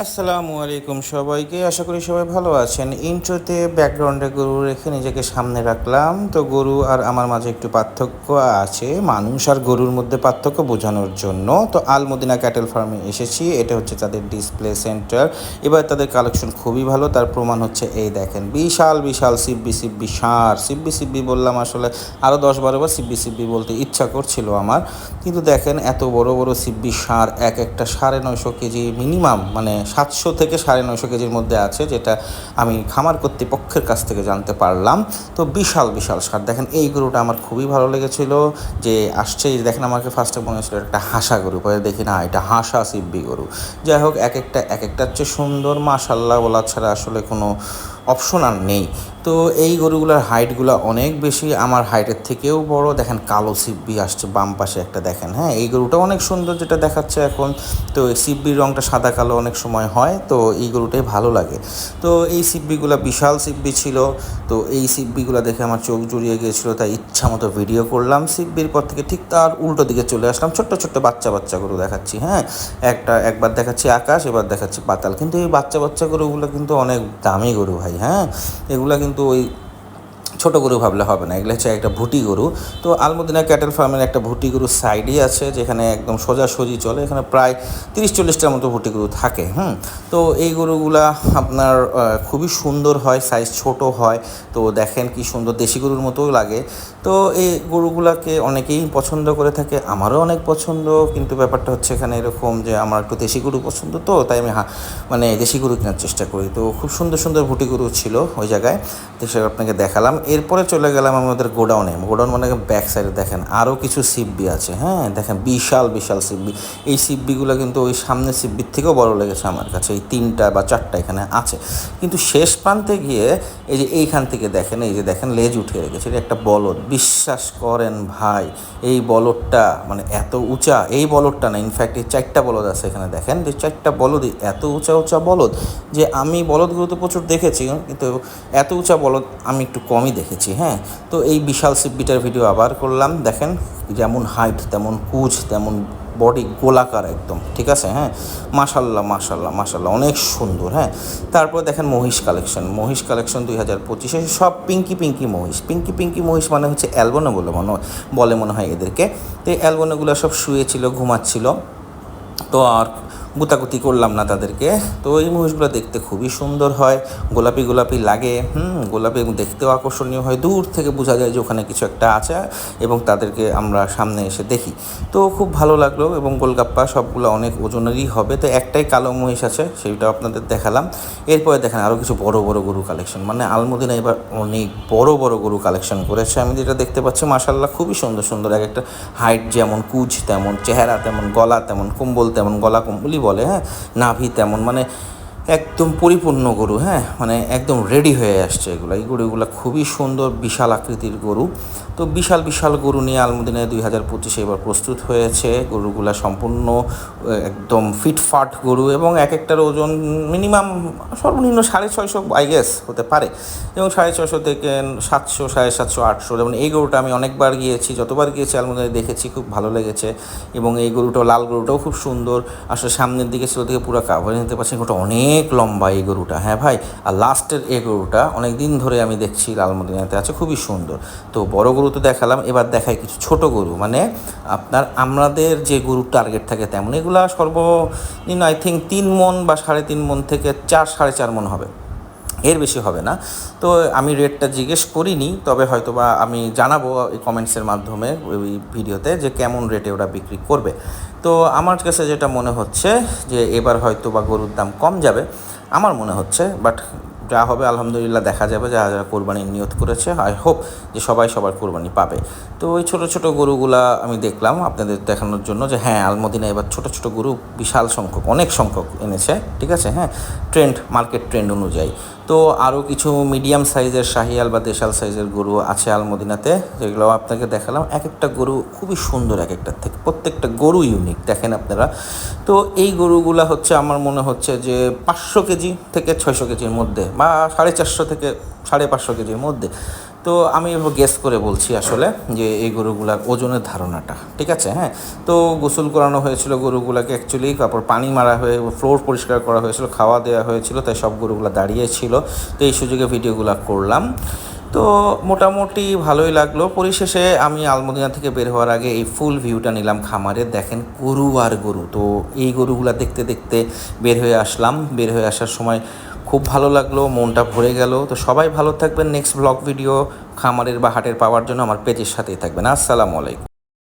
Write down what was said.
আসসালামু আলাইকুম সবাইকে। আশা করি সবাই ভালো আছেন। ইন্ট্রোতে ব্যাকগ্রাউন্ডে গরু রেখে নিজেকে সামনে রাখলাম। তো গরু আর আমার মাঝে একটু পার্থক্য আছে, মানুষ আর গরুর মধ্যে পার্থক্য বোঝানোর জন্য। তো আলমদিনা ক্যাটেল ফার্মে এসেছি, এটা হচ্ছে তাদের ডিসপ্লে সেন্টার। এবার তাদের কালেকশন খুবই ভালো, তার প্রমাণ হচ্ছে এই দেখেন, বিশাল বিশাল সিব্বি সিব্বি, সার। সিব্বি সিব্বি বললাম আসলে আরও দশ বারো বারোবার সিব্বি সিব্বি বলতে ইচ্ছা করছিল আমার। কিন্তু দেখেন এত বড় বড় সিব্বি সার, এক একটা সাড়ে নয়শো কেজি মিনিমাম মানে সাতশো থেকে সাড়ে নয়শো কেজির মধ্যে আছে, যেটা আমি খামার কর্তৃপক্ষের কাছ থেকে জানতে পারলাম। তো বিশাল বিশাল সার। দেখেন, এই গরুটা আমার খুবই ভালো লেগেছিল, যে আসছে দেখেন আমাকে ফার্স্টে মনে হয়েছিল একটা হাসা গরু, পরে দেখি না, এটা হাসা সিব্বি গরু। যাই হোক, এক একটা, এক একটার চেয়ে সুন্দর, মাশাল্লাহ, বলা ছাড়া আসলে কোনো অপশন আর নেই। তো এই গরুগুলোর হাইটগুলো অনেক বেশি। আমার হাইটের থেকেও বড়। দেখেন কালো সিব্বি আসছে বাম পাশে একটা, দেখেন হ্যাঁ এই গরুটা অনেক সুন্দর যেটা দেখাচ্ছে এখন। তো এই সিব্বির রঙটা সাদা কালো অনেক সময় হয়, তো এই গরুটাই ভালো লাগে। তো এই সিব্বিগুলো বিশাল সিব্বি ছিল। তো এই সিব্বিগুলো দেখে আমার চোখ জুড়িয়ে গিয়েছিল, তাই ইচ্ছা মতো ভিডিও করলাম। সিব্বির পর থেকে ঠিক তার উল্টো দিকে চলে আসলাম। ছোট্ট ছোট্ট বাচ্চা বাচ্চা গরু দেখাচ্ছি হ্যাঁ। একটা, একবার দেখাচ্ছি আকাশ, এবার দেখাচ্ছি পাতাল। কিন্তু এই বাচ্চা বাচ্চা গরুগুলো কিন্তু অনেক দামি গরু ভাই। হ্যাঁ? এগুলা কিন্তু ওই ছোটো গরু ভাবলে হবে না, এগুলো হচ্ছে একটা ভুটি গরু। তো আলমদিনা ক্যাটেল ফার্মের একটা ভুটি গরু সাইডই আছে, যেখানে একদম সোজাসুজি চলে, এখানে প্রায় তিরিশ চল্লিশটার মতো ভুটি গরু থাকে, হুম? তো এই গরুগুলা আপনার খুবই সুন্দর হয় সাইজ ছোট হয়, তো দেখেন কি সুন্দর দেশি গরুর মতোও লাগে। তো এই গরুগুলাকে অনেকেই পছন্দ করে থাকে, আমারও অনেক পছন্দ, কিন্তু ব্যাপারটা হচ্ছে এখানে এরকম যে আমার একটু দেশি গরু পছন্দ তো, তাই আমি হা- মানে দেশি গরু কেনার চেষ্টা করি। তো খুব সুন্দর সুন্দর ভুটি গরু ছিল ওই জায়গায়, তো সেটা আপনাকে দেখালাম। এরপরে চলে গেলাম আমাদের গোডাউনে। গোডাউন মানে ব্যাক সাইডে দেখেন, আরও কিছু সিব্বি আছে হ্যাঁ দেখেন বিশাল বিশাল সিব্বি। এই সিব্বিগুলো কিন্তু ওই সামনের সিব্বির থেকেও বড় লেগেছে আমার কাছে, এই তিনটা বা চারটা এখানে আছে। কিন্তু শেষ প্রান্তে গিয়ে এই যে এইখান থেকে দেখেন, এই যে দেখেন লেজ উঠে রেখেছে, এটা একটা বলদ। বিশ্বাস করেন ভাই। এই বলদটা মানে এত উঁচা, এই বলদটা না ইনফ্যাক্ট এই চারটা বলদ আছে এখানে দেখেন, যে চারটা বলদই এত উঁচা উঁচা বলদ যে আমি বলদগুলো তো প্রচুর দেখেছি, কিন্তু এত উঁচা বলদ আমি একটু কমই দেখেছি হ্যাঁ। তো এই বিশাল সিপিটার ভিডিও আবার করলাম, দেখেন যেমন হাইট তেমন কুচ তেমন বডি গোলাকার একদম, ঠিক আছে হ্যাঁ? মাশাল্লাহ মাশাল্লাহ মাশাল্লাহ, অনেক সুন্দর হ্যাঁ? তারপর দেখেন মহিষ কালেকশন মহিষ কালেকশন দুই হাজার পঁচিশে, সব পিঙ্কি পিঙ্কি মহিষ, পিঙ্কি পিঙ্কি মহিষ মানে হচ্ছে অ্যালবনো বলে মনে বলে মনে হয় এদেরকে। তো এই অ্যালবনোগুলো সব শুয়েছিল, ঘুমাচ্ছিল তো আর গুতাগুতি করলাম না তাদেরকে। তো এই মহিষগুলো দেখতে খুবই সুন্দর হয়, গোলাপি গোলাপি লাগে, হুম, গোলাপি দেখতেও আকর্ষণীয় হয়। দূর থেকে বোঝা যায় যে ওখানে কিছু একটা আছে এবং তাদেরকে আমরা সামনে এসে দেখি। তো খুব ভালো লাগল এবং গোলগাপ্পা সবগুলো অনেক ওজনেরই হবে। তো একটাই কালো মহিষ আছে সেইটা আপনাদের দেখালাম। এরপরে দেখেন আরও কিছু বড় বড় গরু কালেকশন মানে আলমদিনা এবার অনেক বড় বড় গরু কালেকশন করেছে। আমি যেটা দেখতে পাচ্ছি মাসাল্লাহ খুবই সুন্দর সুন্দর এক একটা হাইট যেমন কুচ তেমন চেহারা, তেমন গলা, তেমন কম্বল তেমন গলা কম্বলি বলে হ্যাঁ? নাভি তেমন মানে একদম পরিপূর্ণ গরু হ্যাঁ? মানে একদম রেডি হয়ে আসছে এগুলো। এই গরুগুলো খুবই সুন্দর, বিশাল আকৃতির গরু। তো বিশাল বিশাল গরু নিয়ে আলমদিনায় দুই হাজার পঁচিশে এবার প্রস্তুত হয়েছে। গরুগুলা সম্পূর্ণ একদম ফিটফাট গরু এবং এক একটার ওজন মিনিমাম সর্বনিম্ন সাড়ে ছয়শো আই গেস হতে পারে। এবং সাড়ে ছশো থেকে সাতশো, সাড়ে সাতশো, আটশো। যেমন এই গরুটা আমি অনেকবার গিয়েছি, যতবার গিয়েছি আলমদিনায় দেখেছি, খুব ভালো লেগেছে। এবং এই গরুটাও, লাল গরুটাও খুব সুন্দর। আসলে সামনের দিকে ছিল দিকে পুরো কাভার নিতে পারছি গরুটা অনেক লম্বা এই গরুটা। হ্যাঁ ভাই, আর লাস্টের এই গরুটা অনেক দিন ধরে আমি দেখছি লালমদিনাতে আছে, খুবই সুন্দর। তো বড় গরু তো দেখালাম, এবার দেখাই কিছু ছোট গরু। মানে আপনার আমাদের যে গরুর টার্গেট থাকে তেমন, এগুলা সর্বনিম্ন আই থিঙ্ক তিন মন বা সাড়ে তিন মন থেকে চার, সাড়ে চার মন হবে। এর বেশি হবে না। তো আমি রেটটা জিজ্ঞেস করিনি, তবে হয়তো বা আমি জানাব এই কমেন্টসের মাধ্যমে ওই ভিডিওতে যে কেমন রেটে ওরা বিক্রি করবে। তো আমার কাছে যেটা মনে হচ্ছে যে এবার হয়তো বা গরুর দাম কম যাবে, আমার মনে হচ্ছে বাট যা হবে আলহামদুলিল্লাহ দেখা যাবে, যারা যারা কোরবানির নিয়ত করেছে আই হোপ যে সবাই সবার কোরবানি পাবে। তো ওই ছোটো ছোটো গরুগুলা আমি দেখলাম আপনাদের দেখানোর জন্য যে হ্যাঁ আলমদিনা এবার ছোটো ছোটো গরু বিশাল সংখ্যক, অনেক সংখ্যক এনেছে, ঠিক আছে হ্যাঁ ট্রেন্ড মার্কেট ট্রেন্ড অনুযায়ী। তো আরও কিছু মিডিয়াম সাইজের শাহিয়াল বা দেশাল সাইজের গরু আছে আলমদিনাতে। যেগুলো আপনাকে দেখালাম। এক একটা গরু খুবই সুন্দর এক একটার থেকে। প্রত্যেকটা গরু ইউনিক দেখেন আপনারা। তো এই গরুগুলা হচ্ছে আমার মনে হচ্ছে যে পাঁচশো কেজি থেকে ছয়শো কেজির মধ্যে বা সাড়ে চারশো থেকে সাড়ে পাঁচশো কেজির মধ্যে। তো আমি গেস করে বলছি আসলে যে এই গরুগুলার ওজনের ধারণাটা, ঠিক আছে? হ্যাঁ? তো গোসল করানো হয়েছিল গরুগুলাকে অ্যাকচুয়ালি তারপর পানি মারা হয়ে ফ্লোর পরিষ্কার করা হয়েছিল, খাওয়া দেওয়া হয়েছিল, তাই সব গরুগুলো দাঁড়িয়েছিল তো এই সুযোগে ভিডিওগুলো করলাম। তো মোটামুটি ভালোই লাগল। পরিশেষে আমি আলমদিনা থেকে বের হওয়ার আগে এই ফুল ভিউটা নিলাম খামারে। দেখেন গরু আর গরু। তো এই গরুগুলা দেখতে দেখতে বের হয়ে আসলাম। বের হয়ে আসার সময় খুব ভালো লাগল, মনটা ভরে গেল। তো সবাই ভালো থাকবেন। নেক্সট ব্লগ ভিডিও খামারের বা হাটের পাওয়ার জন্য আমার পেজের সাথেই থাকবেন। আসসালামু আলাইকুম।